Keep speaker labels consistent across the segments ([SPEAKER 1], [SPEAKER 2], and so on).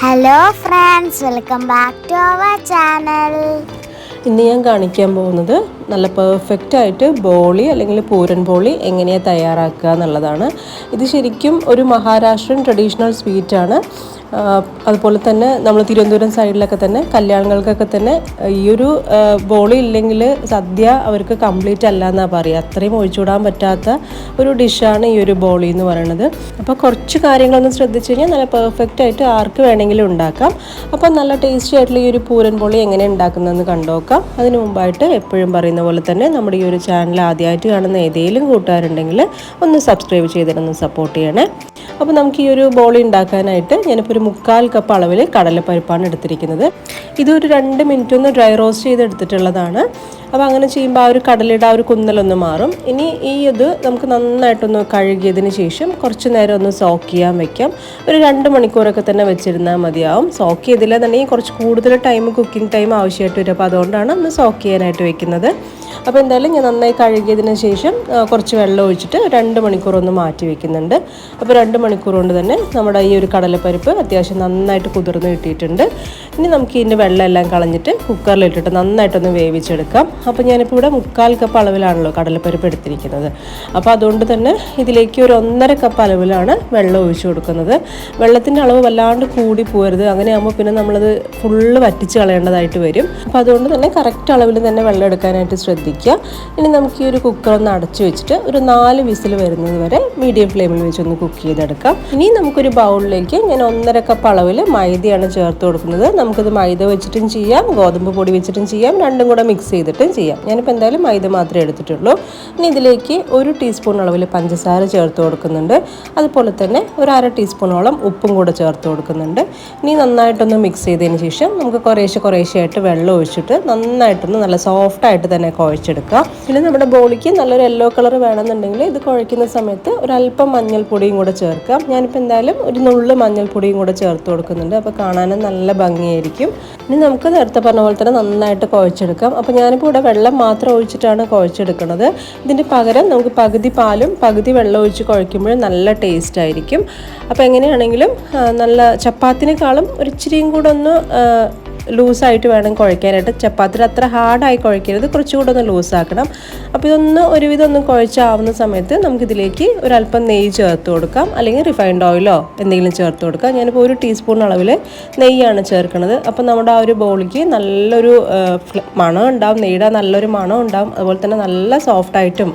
[SPEAKER 1] Hello friends welcome back to our channel
[SPEAKER 2] ഇന്ന് ഞാൻ കാണിക്കാൻ പോകുന്നത് നല്ല പെർഫെക്റ്റ് ആയിട്ട് ബോളി അല്ലെങ്കിൽ പൂരൻ ബോളി എങ്ങനെയാണ് തയ്യാറാക്കുക എന്നുള്ളതാണ്. ഇത് ശരിക്കും ഒരു മഹാരാഷ്ട്രൻ ട്രഡീഷണൽ സ്വീറ്റാണ് അതുപോലെ തന്നെ നമ്മൾ തിരുവനന്തപുരം സൈഡിലൊക്കെ തന്നെ കല്യാണങ്ങൾക്കൊക്കെ തന്നെ ഈ ഒരു ബോളി ഇല്ലെങ്കിൽ സദ്യ അവർക്ക് കംപ്ലീറ്റ് അല്ല എന്നാണ് പറയുക അത്രയും ഒഴിച്ചുവിടാൻ പറ്റാത്ത ഒരു ഡിഷാണ് ഈ ഒരു ബോളി എന്ന് പറയുന്നത് അപ്പോൾ കുറച്ച് കാര്യങ്ങളൊന്ന് ശ്രദ്ധിച്ചു കഴിഞ്ഞാൽ നല്ല പെർഫെക്റ്റ് ആയിട്ട് ആർക്ക് വേണമെങ്കിലും ഉണ്ടാക്കാം. അപ്പോൾ നല്ല ടേസ്റ്റി ആയിട്ടുള്ള ഈ ഒരു പൂരൻ ബോളി എങ്ങനെ ഉണ്ടാക്കുന്നതെന്ന് കണ്ടുനോക്കാം അതിന് മുമ്പായിട്ട് എപ്പോഴും പറയുന്ന പോലെ തന്നെ നമ്മുടെ ഈ ഒരു ചാനൽ ആദ്യമായിട്ട് കാണുന്ന ഏതെങ്കിലും കൂട്ടുകാരുണ്ടെങ്കിൽ ഒന്ന് സബ്സ്ക്രൈബ് ചെയ്തിട്ടൊന്ന് സപ്പോർട്ട് ചെയ്യണേ. അപ്പോൾ നമുക്ക് ഈ ഒരു ബോളി ഉണ്ടാക്കാനായിട്ട് ഞാനിപ്പോൾ ഒരു മുക്കാൽ കപ്പ് അളവിൽ കടലപ്പരിപ്പാണ് എടുത്തിരിക്കുന്നത്. ഇതൊരു രണ്ട് മിനിറ്റ് ഒന്ന് ഡ്രൈ റോസ്റ്റ് ചെയ്ത് എടുത്തിട്ടുള്ളതാണ് അപ്പോൾ അങ്ങനെ ചെയ്യുമ്പോൾ ആ ഒരു കടലയുടെ ആ ഒരു കുന്നലൊന്ന് മാറും. ഇനി ഈ ഇത് നമുക്ക് നന്നായിട്ടൊന്ന് കഴുകിയതിന് ശേഷം കുറച്ച് നേരം ഒന്ന് സോക്ക് ചെയ്യാൻ വെക്കാം. ഒരു രണ്ട് മണിക്കൂറൊക്കെ തന്നെ വെച്ചിരുന്നാൽ മതിയാവും. സോക്ക് ചെയ്തില്ലെന്നുണ്ടെങ്കിൽ കുറച്ച് കൂടുതൽ ടൈം കുക്കിംഗ് ടൈം ആവശ്യമായിട്ട് വരും. അപ്പോൾ അതുകൊണ്ടാണ് ഒന്ന് സോക്ക് ചെയ്യാനായിട്ട് വെക്കുന്നത്. അപ്പോൾ എന്തായാലും ഞാൻ നന്നായി കഴുകിയതിന് ശേഷം കുറച്ച് വെള്ളം ഒഴിച്ചിട്ട് രണ്ട് മണിക്കൂർ ഒന്ന് മാറ്റി വെക്കുന്നുണ്ട്. അപ്പോൾ രണ്ട് മണിക്കൂർ കൊണ്ട് തന്നെ നമ്മുടെ ഈ ഒരു കടലപ്പരിപ്പ് അത്യാവശ്യം നന്നായിട്ട് കുതിർന്ന് കിട്ടിയിട്ടുണ്ട്. ഇനി നമുക്ക് ഇതിന്റെ വെള്ളമെല്ലാം കളഞ്ഞിട്ട് കുക്കറിലിട്ടിട്ട് നന്നായിട്ടൊന്ന് വേവിച്ചെടുക്കാം. അപ്പോൾ ഞാനിപ്പോൾ ഇവിടെ മുക്കാൽ കപ്പ് അളവിലാണല്ലോ കടലപ്പരിപ്പ് എടുത്തിരിക്കുന്നത്. അപ്പോൾ അതുകൊണ്ട് തന്നെ ഇതിലേക്ക് ഒരു ഒന്നര കപ്പ് അളവിലാണ് വെള്ളം ഒഴിച്ചു കൊടുക്കുന്നത്. വെള്ളത്തിന്റെ അളവ് വല്ലാണ്ട് കൂടി പോരുത്. അങ്ങനെയാകുമ്പോൾ പിന്നെ നമ്മളത് ഫുള്ള് വറ്റിച്ച് കളയേണ്ടതായിട്ട് വരും. അപ്പോൾ അതുകൊണ്ട് തന്നെ കറക്റ്റ് അളവിൽ തന്നെ വെള്ളം എടുക്കാനായിട്ട് ശ്രദ്ധിക്കുക. ഇനി നമുക്ക് ഈ ഒരു കുക്കർ ഒന്ന് അടച്ചു വെച്ചിട്ട് ഒരു നാല് വിസിൽ വരുന്നത് വരെ മീഡിയം ഫ്ലെയിമിൽ വെച്ചൊന്ന് കുക്ക് ചെയ്തെടുക്കാം. ഇനി നമുക്കൊരു ബൗളിലേക്ക് ഞാൻ ഒന്നര കപ്പ് അളവിൽ മൈദയാണ് ചേർത്ത് കൊടുക്കുന്നത്. നമുക്കിത് മൈദ വെച്ചിട്ടും ചെയ്യാം ഗോതമ്പ് പൊടി വെച്ചിട്ടും ചെയ്യാം രണ്ടും കൂടെ മിക്സ് ചെയ്തിട്ടും ചെയ്യാം. ഞാനിപ്പോൾ എന്തായാലും മൈദ മാത്രമേ എടുത്തിട്ടുള്ളൂ. ഇനി ഇതിലേക്ക് ഒരു ടീസ്പൂൺ അളവിൽ പഞ്ചസാര ചേർത്ത് കൊടുക്കുന്നുണ്ട്. അതുപോലെ തന്നെ ഒരു അര ടീസ്പൂണോളം ഉപ്പും കൂടെ ചേർത്ത് കൊടുക്കുന്നുണ്ട്. ഇനി നന്നായിട്ടൊന്ന് മിക്സ് ചെയ്തതിന് ശേഷം നമുക്ക് കുറേശ്ശെ കുറേശ്ശെ ആയിട്ട് വെള്ളം ഒഴിച്ചിട്ട് നന്നായിട്ടൊന്ന് നല്ല സോഫ്റ്റായിട്ട് തന്നെ തന്നെ കുഴച്ചെടുക്കുക. പിന്നെ നമ്മുടെ ബോളിക്ക് നല്ലൊരു യെല്ലോ കളർ വേണമെന്നുണ്ടെങ്കിൽ ഇത് കുഴയ്ക്കുന്ന സമയത്ത് ഒരല്പം മഞ്ഞൾപ്പൊടിയും കൂടെ ചേർക്കാം ഞാനിപ്പോൾ എന്തായാലും ഒരു നുള്ളു മഞ്ഞൾപ്പൊടിയും കൂടെ ചേർത്ത് കൊടുക്കുന്നുണ്ട്. അപ്പോൾ കാണാനും നല്ല ഭംഗിയായിരിക്കും. ഇനി നമുക്ക് നേരത്തെ പറഞ്ഞ പോലെ തന്നെ നന്നായിട്ട് കുഴച്ചെടുക്കാം. അപ്പോൾ ഞാനിപ്പോൾ ഇവിടെ വെള്ളം മാത്രം ഒഴിച്ചിട്ടാണ് കുഴച്ചെടുക്കുന്നത്. ഇതിന്റെ പകരം നമുക്ക് പകുതി പാലും പകുതി വെള്ളം ഒഴിച്ച് കുഴയ്ക്കുമ്പോൾ നല്ല ടേസ്റ്റ് ആയിരിക്കും. അപ്പോൾ എങ്ങനെയാണെങ്കിലും നല്ല ചപ്പാത്തിനേക്കാളും ഒരു ഇച്ചിരിയും കൂടെ ഒന്ന് ലൂസായിട്ട് വേണം കുഴക്കാനായിട്ട് ചപ്പാത്തിൽ അത്ര ഹാർഡായി കുഴക്കരുത് കുറച്ചുകൂടെ ഒന്ന് ലൂസാക്കണം. അപ്പോൾ ഇതൊന്ന് ഒരുവിധം ഒന്ന് കുഴച്ചാവുന്ന സമയത്ത് നമുക്കിതിലേക്ക് ഒരല്പം നെയ്യ് ചേർത്ത് കൊടുക്കാം. അല്ലെങ്കിൽ റിഫൈൻഡ് ഓയിലോ എന്തെങ്കിലും ചേർത്ത് കൊടുക്കാം. ഞാനിപ്പോൾ ഒരു ടീസ്പൂൺ അളവിൽ നെയ്യാണ് ചേർക്കുന്നത്. അപ്പോൾ നമ്മുടെ ആ ഒരു ബോളിക്ക് നല്ലൊരു മണം ഉണ്ടാവും. നെയ്യുടെ നല്ലൊരു മണം ഉണ്ടാവും. അതുപോലെ തന്നെ നല്ല സോഫ്റ്റായിട്ടും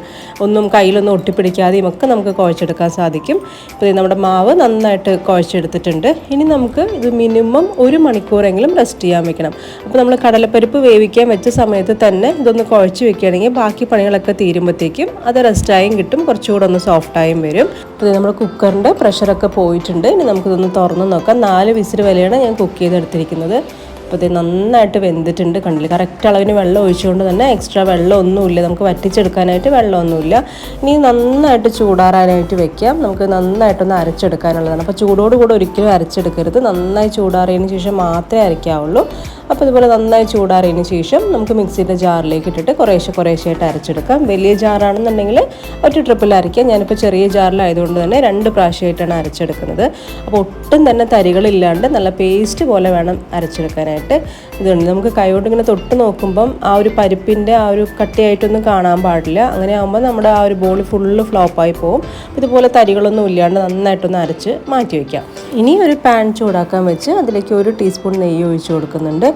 [SPEAKER 2] ഒന്നും കയ്യിലൊന്നും ഒട്ടിപ്പിടിക്കാതെയും ഒക്കെ നമുക്ക് കുഴച്ചെടുക്കാൻ സാധിക്കും. ഇപ്പോൾ നമ്മുടെ മാവ് നന്നായിട്ട് കുഴച്ചെടുത്തിട്ടുണ്ട്. ഇനി നമുക്ക് ഇത് മിനിമം ഒരു മണിക്കൂറെങ്കിലും റെസ്റ്റ് ചെയ്യാൻ വെക്കണം അപ്പോൾ നമ്മൾ കടലപ്പരിപ്പ് വേവിക്കാൻ വെച്ച സമയത്ത് തന്നെ ഇതൊന്ന് കുഴച്ച് വെക്കുകയാണെങ്കിൽ ബാക്കി പണികളൊക്കെ തീരുമ്പോഴത്തേക്കും അത് റെസ്റ്റായും കിട്ടും. കുറച്ചുകൂടെ ഒന്ന് സോഫ്റ്റായും വരും. അപ്പോൾ നമ്മൾ കുക്കറിന്റെ പ്രഷറൊക്കെ പോയിട്ടുണ്ട്. ഇനി നമുക്കിതൊന്ന് തുറന്ന് നോക്കാം. നാല് വിസിൽ വരെയാണ് ഞാൻ കുക്ക് ചെയ്തെടുത്തിരിക്കുന്നത്. അപ്പോൾ ഇത് നന്നായിട്ട് വെന്തിട്ടുണ്ട് കണ്ടില്ല? കറക്റ്റ് അളവിന് വെള്ളം ഒഴിച്ചുകൊണ്ട് തന്നെ എക്സ്ട്രാ വെള്ളമൊന്നുമില്ല. നമുക്ക് വറ്റിച്ചെടുക്കാനായിട്ട് വെള്ളമൊന്നുമില്ല. ഇനി നന്നായിട്ട് ചൂടാറാനായിട്ട് വെക്കാം. നമുക്ക് നന്നായിട്ടൊന്ന് അരച്ചെടുക്കാനുള്ളതാണ്. അപ്പോൾ ചൂടോടുകൂടെ ഒരിക്കലും അരച്ചെടുക്കരുത്. നന്നായി ചൂടാറിയതിന് ശേഷം മാത്രമേ അരയ്ക്കാവുള്ളൂ. അപ്പോൾ ഇതുപോലെ നന്നായി ചൂടാറിയതിന് ശേഷം നമുക്ക് മിക്സിയുടെ ജാറിലേക്ക് ഇട്ടിട്ട് കുറേശ്ശെ കുറേശ്ശെയായിട്ട് അരച്ചെടുക്കാം. വലിയ ജാറാണെന്നുണ്ടെങ്കിൽ ഒറ്റ ട്രിപ്പിൽ അരയ്ക്കാം ഞാനിപ്പോൾ ചെറിയ ജാറിലായതുകൊണ്ട് തന്നെ രണ്ട് പ്രാവശ്യമായിട്ടാണ് അരച്ചെടുക്കുന്നത്. അപ്പോൾ ഒട്ടും തന്നെ തരികളില്ലാണ്ട് നല്ല പേസ്റ്റ് പോലെ വേണം അരച്ചെടുക്കാനായിട്ട്. ഇതുണ്ട്. നമുക്ക് കൈകൊണ്ട് ഇങ്ങനെ തൊട്ട് നോക്കുമ്പം ആ ഒരു പരിപ്പിന്റെ ആ ഒരു കട്ടിയായിട്ടൊന്നും കാണാൻ പാടില്ല. അങ്ങനെ ആകുമ്പോൾ നമ്മുടെ ആ ഒരു ബോളി ഫുള്ള് ഫ്ലോപ്പായി പോകും ഇതുപോലെ തരികളൊന്നും ഇല്ലാണ്ട് നന്നായിട്ടൊന്ന് അരച്ച് മാറ്റി വയ്ക്കാം ഇനി ഒരു പാൻ ചൂടാക്കാൻ വെച്ച് അതിലേക്ക് ഒരു ടീസ്പൂൺ നെയ്യ് ഒഴിച്ച് കൊടുക്കുന്നുണ്ട്.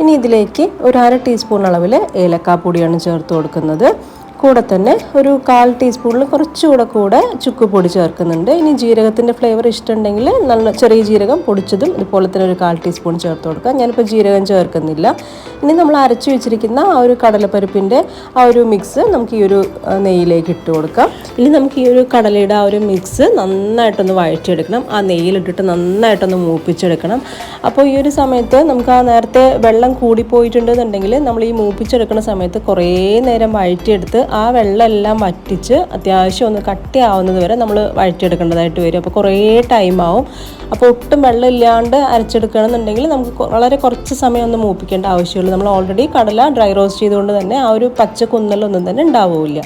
[SPEAKER 2] ഇനി ഇതിലേക്ക് ഒരു അര ടീസ്പൂൺ അളവിൽ ഏലക്കാപ്പൊടിയാണ് ചേർത്ത് കൊടുക്കുന്നത്. കൂടെ തന്നെ ഒരു കാൽ ടീസ്പൂണിൽ കുറച്ചുകൂടെ കൂടെ ചുക്ക് പൊടി ചേർക്കുന്നുണ്ട്. ഇനി ജീരകത്തിന്റെ ഫ്ലേവർ ഇഷ്ടമുണ്ടെങ്കിൽ നല്ല ചെറിയ ജീരകം പൊടിച്ചതും ഇതുപോലെ തന്നെ ഒരു കാൽ ടീസ്പൂൺ ചേർത്ത് കൊടുക്കാം ഞാനിപ്പോൾ ജീരകം ചേർക്കുന്നില്ല. ഇനി നമ്മൾ അരച്ചു വെച്ചിരിക്കുന്ന ആ ഒരു കടലപ്പരിപ്പിന്റെ ആ ഒരു മിക്സ് നമുക്ക് ഈ ഒരു നെയ്യിലേക്ക് ഇട്ട് കൊടുക്കാം. ഇനി നമുക്ക് ഈ ഒരു കടലയുടെ ആ ഒരു മിക്സ് നന്നായിട്ടൊന്ന് വഴറ്റിയെടുക്കണം. ആ നെയ്യിലിട്ടിട്ട് നന്നായിട്ടൊന്ന് മൂപ്പിച്ചെടുക്കണം. അപ്പോൾ ഈ ഒരു സമയത്ത് നമുക്ക് ആ നേരത്തെ വെള്ളം കൂടിപ്പോയിട്ടുണ്ടെന്നുണ്ടെങ്കിൽ നമ്മൾ ഈ മൂപ്പിച്ചെടുക്കുന്ന സമയത്ത് കുറേ നേരം വഴറ്റിയെടുത്ത് ആ വെള്ളമെല്ലാം വറ്റിച്ച് അത്യാവശ്യം ഒന്ന് കട്ടിയാവുന്നത് വരെ നമ്മൾ വഴറ്റിയെടുക്കേണ്ടതായിട്ട് വരും. അപ്പോൾ കുറേ ടൈം ആവും. അപ്പോൾ ഒട്ടും വെള്ളം ഇല്ലാണ്ട് അരച്ചെടുക്കണമെന്നുണ്ടെങ്കിൽ നമുക്ക് വളരെ കുറച്ച് സമയം ഒന്ന് മൂപ്പിക്കേണ്ട ആവശ്യമുള്ളൂ. നമ്മൾ ഓൾറെഡി കടല ഡ്രൈ റോസ്റ്റ് ചെയ്തുകൊണ്ട് തന്നെ ആ ഒരു പച്ച കുന്നലൊന്നും തന്നെ ഉണ്ടാവില്ല.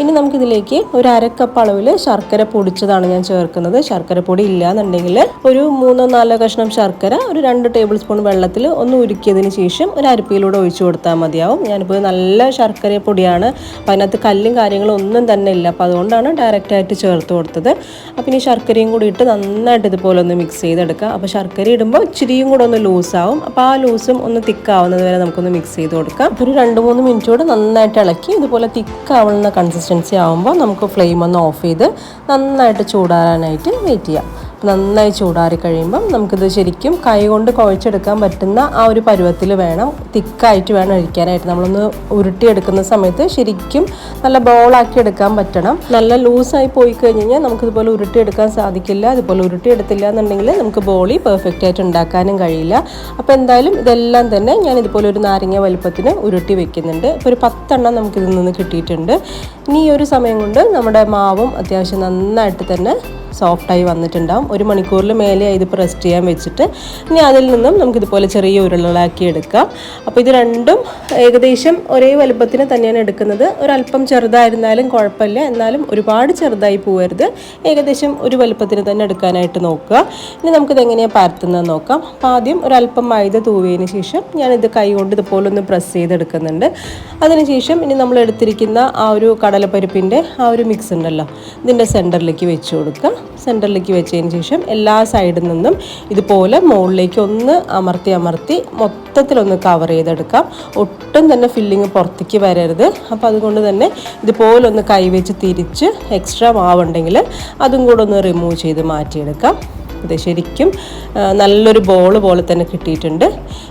[SPEAKER 2] ഇനി നമുക്കിതിലേക്ക് ഒരു അരക്കപ്പ് അളവിൽ ശർക്കര പൊടിച്ചതാണ് ഞാൻ ചേർക്കുന്നത്. ശർക്കര പൊടി ഇല്ലാന്നുണ്ടെങ്കിൽ ഒരു മൂന്നോ നാലോ കഷ്ണം ശർക്കര ഒരു രണ്ട് ടേബിൾ സ്പൂൺ വെള്ളത്തിൽ ഒന്ന് ഉരുക്കിയതിന് ശേഷം ഒരു അരിപ്പയിലൂടെ ഒഴിച്ചു കൊടുത്താൽ മതിയാവും. ഞാനിപ്പോൾ നല്ല ശർക്കര പൊടിയാണ് അതിനകത്ത് കല്ലും കാര്യങ്ങളും ഒന്നും തന്നെ ഇല്ല. അപ്പോൾ അതുകൊണ്ടാണ് ഡയറക്റ്റായിട്ട് ചേർത്ത് കൊടുത്തത്. അപ്പം ഇനി ശർക്കരയും കൂടി ഇട്ട് നന്നായിട്ട് ഇതുപോലെ ഒന്ന് മിക്സ് ചെയ്തെടുക്കുക. അപ്പോൾ ശർക്കര ഇടുമ്പോൾ ഇച്ചിരിയും കൂടെ ഒന്ന് ലൂസാവും അപ്പോൾ ആ ലൂസും ഒന്ന് തിക്കാവുന്നത് വരെ നമുക്കൊന്ന് മിക്സ് ചെയ്ത് കൊടുക്കാം. ഒരു രണ്ട് മൂന്ന് മിനിറ്റ് കൂടെ നന്നായിട്ട് ഇളക്കി ഇതുപോലെ തിക്കാവുന്ന കൺസിസ്റ്റൻസി ആവുമ്പോൾ നമുക്ക് ഫ്ലെയിം ഒന്ന് ഓഫ് ചെയ്ത് നന്നായിട്ട് ചൂടാറാനായിട്ട് വെയിറ്റ് ചെയ്യാം. അപ്പോൾ നന്നായി ചൂടാറി കഴിയുമ്പം നമുക്കിത് ശരിക്കും കൈ കൊണ്ട് കുഴച്ചെടുക്കാൻ പറ്റുന്ന ആ ഒരു പരുവത്തിൽ വേണം തിക്കായിട്ട് വേണം അഴിക്കാനായിട്ട്. നമ്മളൊന്ന് ഉരുട്ടിയെടുക്കുന്ന സമയത്ത് ശരിക്കും നല്ല ബോളാക്കി എടുക്കാൻ പറ്റണം. നല്ല ലൂസായി പോയി കഴിഞ്ഞ് കഴിഞ്ഞാൽ നമുക്കിതുപോലെ ഉരുട്ടിയെടുക്കാൻ സാധിക്കില്ല. അതുപോലെ ഉരുട്ടിയെടുത്തില്ല എന്നുണ്ടെങ്കിൽ നമുക്ക് ബോളി പെർഫെക്റ്റ് ആയിട്ട് ഉണ്ടാക്കാനും കഴിയില്ല. അപ്പോൾ എന്തായാലും ഇതെല്ലാം തന്നെ ഞാൻ ഇതുപോലെ ഒരു നാരങ്ങ വലുപ്പത്തിന് ഉരുട്ടി വെക്കുന്നുണ്ട്. ഇപ്പോൾ ഒരു പത്തെണ്ണം നമുക്കിതിൽ നിന്ന് കിട്ടിയിട്ടുണ്ട്. ഇനി ഈ ഒരു സമയം കൊണ്ട് നമ്മുടെ മാവും അത്യാവശ്യം നന്നായിട്ട് തന്നെ സോഫ്റ്റായി വന്നിട്ടുണ്ടാവും. ഒരു മണിക്കൂറിൽ മേലെ ഇത് റെസ്റ്റ് ചെയ്യാൻ വെച്ചിട്ട് ഇനി അതിൽ നിന്നും നമുക്കിതുപോലെ ചെറിയ ഉരുളകളാക്കി എടുക്കാം. അപ്പോൾ ഇത് രണ്ടും ഏകദേശം ഒരേ വലുപ്പത്തിന് തന്നെയാണ് എടുക്കുന്നത്. ഒരല്പം ചെറുതായിരുന്നാലും കുഴപ്പമില്ല. എന്നാലും ഒരുപാട് ചെറുതായി പോകരുത് ഏകദേശം ഒരു വലുപ്പത്തിന് തന്നെ എടുക്കാനായിട്ട് നോക്കുക. ഇനി നമുക്കിത് എങ്ങനെയാണ് പരത്തുന്നത് നോക്കാം. അപ്പോൾ ആദ്യം ഒരല്പം മൈദ തൂവിയതിന് ശേഷം ഞാനിത് കൈ കൊണ്ട് ഇതുപോലെ ഒന്ന് പ്രസ് ചെയ്തെടുക്കുന്നുണ്ട് അതിനുശേഷം ഇനി നമ്മൾ എടുത്തിരിക്കുന്ന ആ ഒരു കടലപ്പരിപ്പിന്റെ ആ ഒരു മിക്സ് ഉണ്ടല്ലോ. ഇതിന്റെ സെന്ററിലേക്ക് വെച്ച് കൊടുക്കുക. സെന്ററിലേക്ക് വെച്ചതിന് ശേഷം എല്ലാ സൈഡിൽ നിന്നും ഇതുപോലെ മുകളിലേക്ക് ഒന്ന് അമർത്തി അമർത്തി മൊത്തത്തിലൊന്ന് കവർ ചെയ്തെടുക്കാം. ഒട്ടും തന്നെ ഫില്ലിങ് പുറത്തേക്ക് വരരുത്. അപ്പോൾ അതുകൊണ്ട് തന്നെ ഇതുപോലെ ഒന്ന് കൈവച്ച് തിരിച്ച് എക്സ്ട്രാ മാവുണ്ടെങ്കിൽ അതും കൂടെ ഒന്ന് റിമൂവ് ചെയ്ത് മാറ്റിയെടുക്കാം. ഇത് ശരിക്കും നല്ലൊരു ബോൾ പോലെ തന്നെ കിട്ടിയിട്ടുണ്ട്.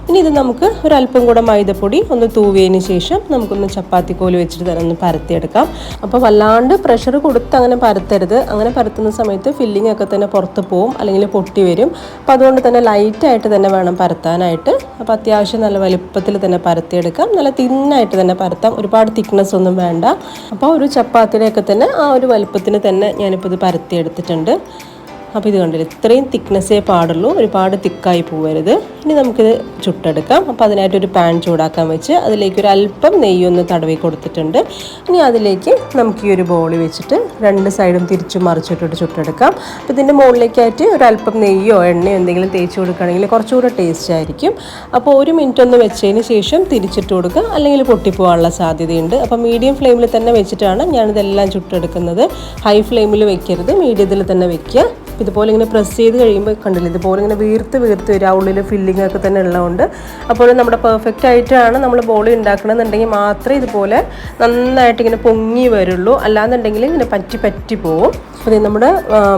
[SPEAKER 2] ഇനി ഇത് നമുക്ക് ഒരല്പം കൂടെ മൈദപ്പൊടി ഒന്ന് തൂവിയതിന് ശേഷം നമുക്കൊന്ന് ചപ്പാത്തി കോൽ വെച്ചിട്ട് തന്നെ ഒന്ന് പരത്തിയെടുക്കാം. അപ്പോൾ വല്ലാണ്ട് പ്രഷർ കൊടുത്ത് അങ്ങനെ പരത്തരുത്. അങ്ങനെ പരത്തുന്ന സമയത്ത് ഫില്ലിംഗ് ഒക്കെ തന്നെ പുറത്ത് പോവും അല്ലെങ്കിൽ പൊട്ടി വരും. അപ്പോൾ അതുകൊണ്ട് തന്നെ ലൈറ്റായിട്ട് തന്നെ വേണം പരത്താനായിട്ട്. അപ്പോൾ അത്യാവശ്യം നല്ല വലുപ്പത്തിൽ തന്നെ പരത്തിയെടുക്കാം. നല്ല തിന്നായിട്ട് തന്നെ പരത്താം. ഒരുപാട് തിക്നെസ് ഒന്നും വേണ്ട. അപ്പോൾ ഒരു ചപ്പാത്തിയുടെയൊക്കെ തന്നെ ആ ഒരു വലുപ്പത്തിന് തന്നെ ഞാനിപ്പോൾ ഇത് പരത്തിയെടുത്തിട്ടുണ്ട്. അപ്പോൾ ഇത് കണ്ടില്ല? ഇത്രയും തിക്നെസ്സേ പാടുള്ളൂ. ഒരുപാട് തിക്കായി പോകരുത് ഇനി നമുക്കിത് ചുട്ടെടുക്കാം. അപ്പോൾ അതിനായിട്ടൊരു പാൻ ചൂടാക്കാൻ വെച്ച് അതിലേക്ക് ഒരു അല്പം നെയ്യൊന്ന് തടവി കൊടുത്തിട്ടുണ്ട്. ഇനി അതിലേക്ക് നമുക്ക് ഈ ഒരു ബോളി വെച്ചിട്ട് രണ്ട് സൈഡും തിരിച്ചു മറിച്ചിട്ടിട്ട് ചുട്ടെടുക്കാം. അപ്പോൾ ഇതിന്റെ മുകളിലേക്കായിട്ട് ഒരു അല്പം നെയ്യോ എണ്ണയോ എന്തെങ്കിലും തേച്ച് കൊടുക്കുകയാണെങ്കിൽ കുറച്ചുകൂടെ ടേസ്റ്റ് ആയിരിക്കും. അപ്പോൾ ഒരു മിനിറ്റ് ഒന്ന് വെച്ചതിന് ശേഷം തിരിച്ചിട്ട് കൊടുക്കുക. അല്ലെങ്കിൽ പൊട്ടിപ്പോകാനുള്ള സാധ്യതയുണ്ട്. അപ്പോൾ മീഡിയം ഫ്ലെയിമിൽ തന്നെ വെച്ചിട്ടാണ് ഞാനിതെല്ലാം ചുട്ടെടുക്കുന്നത്. ഹൈ ഫ്ലെയിമിൽ വെക്കരുത്. മീഡിയത്തിൽ തന്നെ വെക്കുക. ഇതുപോലെ ഇങ്ങനെ പ്രസ് ചെയ്ത് കഴിയുമ്പോൾ കണ്ടില്ല ഇതുപോലെ ഇങ്ങനെ വീർത്ത് വീർത്ത് വരും. ആ ഉള്ളിൽ ഫില്ലിംഗ് ഒക്കെ തന്നെ ഉള്ളതുകൊണ്ട്. അപ്പോൾ നമ്മുടെ പെർഫെക്റ്റ് ആയിട്ടാണ് നമ്മൾ ബോളി ഉണ്ടാക്കണമെന്നുണ്ടെങ്കിൽ മാത്രമേ ഇതുപോലെ നന്നായിട്ട് ഇങ്ങനെ പൊങ്ങി വരുള്ളൂ. അല്ലാന്നുണ്ടെങ്കിൽ ഇങ്ങനെ പറ്റി പറ്റി പോവും. അപ്പോൾ നമ്മുടെ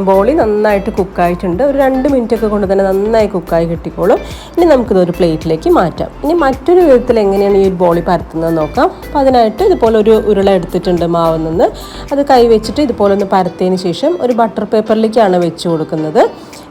[SPEAKER 2] ബോളി നന്നായിട്ട് കുക്കായിട്ടുണ്ട് ഒരു രണ്ട് മിനിറ്റ് ഒക്കെ കൊണ്ട് തന്നെ നന്നായി കുക്കായി കിട്ടിക്കോളും. ഇനി നമുക്കിത് ഒരു പ്ലേറ്റിലേക്ക് മാറ്റാം. ഇനി മറ്റൊരു വിധത്തിൽ എങ്ങനെയാണ് ഈ ഒരു ബോളി പരത്തുന്നത് നോക്കാം. അപ്പോൾ അതിനായിട്ട് ഇതുപോലെ ഒരു ഉരുള എടുത്തിട്ടുണ്ട് മാവിൽ നിന്ന്. അത് കൈ വെച്ചിട്ട് ഇതുപോലെ ഒന്ന് പരത്തിയതിന് ശേഷം ഒരു ബട്ടർ പേപ്പറിലേക്കാണ് വെച്ച് കൊടുക്കുന്നത്.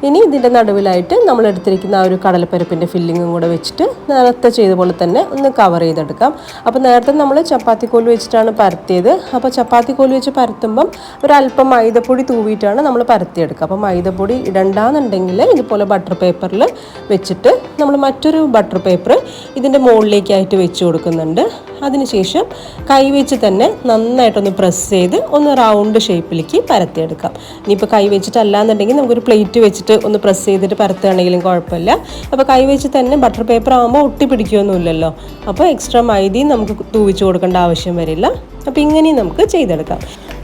[SPEAKER 2] ഇനി ഇതിന്റെ നടുവിലായിട്ട് നമ്മൾ എടുത്തിരിക്കുന്ന ആ ഒരു കടലപ്പരപ്പിന്റെ ഫില്ലിങ്ങും കൂടെ വെച്ചിട്ട് നേരത്തെ ചെയ്ത പോലെ തന്നെ ഒന്ന് കവർ ചെയ്തെടുക്കാം. അപ്പോൾ നേരത്തെ നമ്മൾ ചപ്പാത്തി കോൽ വെച്ചിട്ടാണ് പരത്തിയത്. അപ്പോൾ ചപ്പാത്തി കോൽ വെച്ച് പരത്തുമ്പം ഒരല്പം മൈദപ്പൊടി തൂവിയിട്ടാണ് നമ്മൾ പരത്തിയെടുക്കുക. അപ്പോൾ മൈദപ്പൊടി ഇടണ്ടാന്നുണ്ടെങ്കിൽ ഇതുപോലെ ബട്ടർ പേപ്പറിൽ വെച്ചിട്ട് നമ്മൾ മറ്റൊരു ബട്ടർ പേപ്പർ ഇതിന്റെ മുകളിലേക്കായിട്ട് വെച്ച് കൊടുക്കുന്നുണ്ട്. അതിനുശേഷം കൈ വെച്ച് തന്നെ നന്നായിട്ടൊന്ന് പ്രസ് ചെയ്ത് ഒന്ന് റൗണ്ട് ഷേപ്പിലേക്ക് പരത്തിയെടുക്കാം. ഇനിയിപ്പോൾ കൈ വെച്ചിട്ടല്ലാന്നുണ്ടെങ്കിൽ നമുക്കൊരു പ്ലേറ്റ് വെച്ചിട്ട് ഒന്ന് പ്രസ് ചെയ്തിട്ട് പരത്തുകയാണെങ്കിലും കുഴപ്പമില്ല. അപ്പോൾ കൈവച്ച് തന്നെ ബട്ടർ പേപ്പർ ആകുമ്പോൾ ഒട്ടി പിടിക്കുകയൊന്നുമില്ലല്ലോ അപ്പോൾ എക്സ്ട്രാ മൈദിയും നമുക്ക് തൂവിച്ച് കൊടുക്കേണ്ട ആവശ്യം വരില്ല. അപ്പോൾ ഇങ്ങനെയും നമുക്ക് ചെയ്തെടുക്കാം.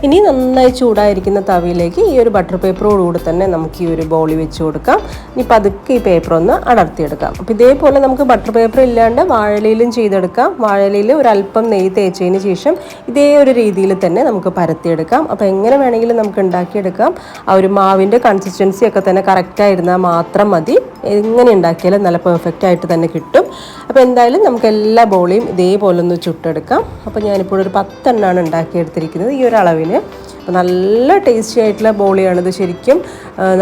[SPEAKER 2] ഇനി നന്നായി ചൂടായിരിക്കുന്ന തവിയിലേക്ക് ഈ ഒരു ബട്ടർ പേപ്പറോടുകൂടി തന്നെ നമുക്ക് ഈ ഒരു ബോളി വെച്ച് കൊടുക്കാം. ഇനി പതുക്കെ ഈ പേപ്പർ ഒന്ന് അടർത്തിയെടുക്കാം. അപ്പോൾ ഇതേപോലെ നമുക്ക് ബട്ടർ പേപ്പർ ഇല്ലാണ്ട് വാഴയിലും ചെയ്തെടുക്കാം. വാഴയിലയിൽ ഒരു അല്പം നെയ്യ് തേച്ചതിന് ശേഷം ഇതേ ഒരു രീതിയിൽ തന്നെ നമുക്ക് പരത്തിയെടുക്കാം. അപ്പോൾ എങ്ങനെ വേണമെങ്കിലും നമുക്ക് ഉണ്ടാക്കിയെടുക്കാം. ആ ഒരു മാവിന്റെ കൺസിസ്റ്റൻസി ഒക്കെ തന്നെ കറക്റ്റായിരുന്നാൽ മാത്രം മതി. എങ്ങനെ ഉണ്ടാക്കിയാലും നല്ല പെർഫെക്റ്റ് ആയിട്ട് തന്നെ കിട്ടും. അപ്പോൾ എന്തായാലും നമുക്ക് എല്ലാ ബോളിയും ഇതേപോലെ ഒന്ന് ചുട്ടെടുക്കാം. അപ്പോൾ ഞാനിപ്പോൾ ഒരു പത്തെണ്ണമാണ് ഉണ്ടാക്കിയെടുത്തിരിക്കുന്നത് ഈ ഒരു അളവിന് അപ്പോൾ നല്ല ടേസ്റ്റി ആയിട്ടുള്ള ബോളിയാണിത് ശരിക്കും.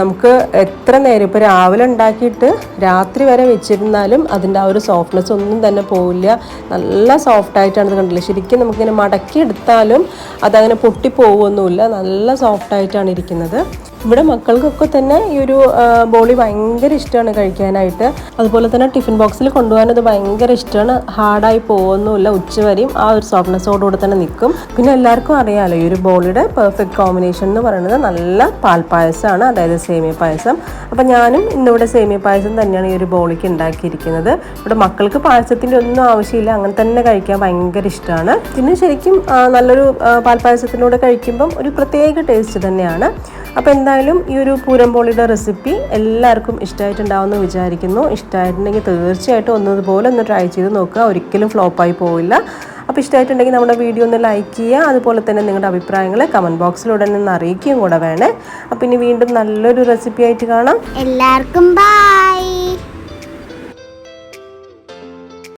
[SPEAKER 2] നമുക്ക് എത്ര നേരം ഇപ്പോൾ രാവിലെ ഉണ്ടാക്കിയിട്ട് രാത്രി വരെ വെച്ചിരുന്നാലും അതിന്റെ ആ ഒരു സോഫ്റ്റ്നെസ് ഒന്നും തന്നെ പോവില്ല. നല്ല സോഫ്റ്റ് ആയിട്ടാണ് ഇത് കണ്ടില്ല? ശരിക്കും നമുക്കിങ്ങനെ മടക്കി എടുത്താലും അതങ്ങനെ പൊട്ടി പോകുമൊന്നുമില്ല നല്ല സോഫ്റ്റ് ആയിട്ടാണ് ഇരിക്കുന്നത്. ഇവിടെ മക്കൾക്കൊക്കെ തന്നെ ഈ ഒരു ബോളി ഭയങ്കര ഇഷ്ടമാണ് കഴിക്കാനായിട്ട്. അതുപോലെ തന്നെ ടിഫിൻ ബോക്സിൽ കൊണ്ടുപോകാൻ അത് ഭയങ്കര ഇഷ്ടമാണ് ഹാർഡായി പോകുന്നുമില്ല ഉച്ചവരെയും ആ ഒരു സോഫ്റ്റ്നെസ്സോടുകൂടെ തന്നെ നിൽക്കും. പിന്നെ എല്ലാവർക്കും അറിയാമല്ലോ ഈ ഒരു ബോളിയുടെ പെർഫെക്റ്റ് കോമ്പിനേഷൻ എന്ന് പറയുന്നത് നല്ല പാൽപ്പായസമാണ് അതായത് സേമിയ പായസം അപ്പം ഞാനും ഇന്നിവിടെ സേമിയ പായസം തന്നെയാണ് ഈ ഒരു ബോളിക്ക് ഉണ്ടാക്കിയിരിക്കുന്നത്. ഇവിടെ മക്കൾക്ക് പായസത്തിന്റെ ഒന്നും ആവശ്യമില്ല അങ്ങനെ തന്നെ കഴിക്കാൻ ഭയങ്കര ഇഷ്ടമാണ് പിന്നെ ശരിക്കും നല്ലൊരു ആ, പാൽപ്പായസത്തിലൂടെ കഴിക്കുമ്പം ഒരു പ്രത്യേക ടേസ്റ്റ് തന്നെയാണ്. അപ്പോൾ എന്തായാലും ഈ ഒരു പൂരംപോളിയുടെ റെസിപ്പി എല്ലാവർക്കും ഇഷ്ടമായിട്ടുണ്ടാവുമെന്ന് വിചാരിക്കുന്നു. ഇഷ്ടമായിട്ടുണ്ടെങ്കിൽ തീർച്ചയായിട്ടും ഒന്നതുപോലെ ഒന്ന് ട്രൈ ചെയ്ത് നോക്കുക. ഒരിക്കലും ഫ്ലോപ്പായി പോവില്ല. അപ്പോൾ ഇഷ്ടമായിട്ടുണ്ടെങ്കിൽ നമ്മുടെ വീഡിയോ ഒന്ന് ലൈക്ക് ചെയ്യുക. അതുപോലെ തന്നെ നിങ്ങളുടെ അഭിപ്രായങ്ങൾ കമന്റ് ബോക്സിലൂടെ നിന്ന് അറിയിക്കുകയും കൂടെ വേണേ. അപ്പോൾ ഇനി വീണ്ടും നല്ലൊരു റെസിപ്പി ആയിട്ട് കാണാം.
[SPEAKER 1] എല്ലാവർക്കും ബൈ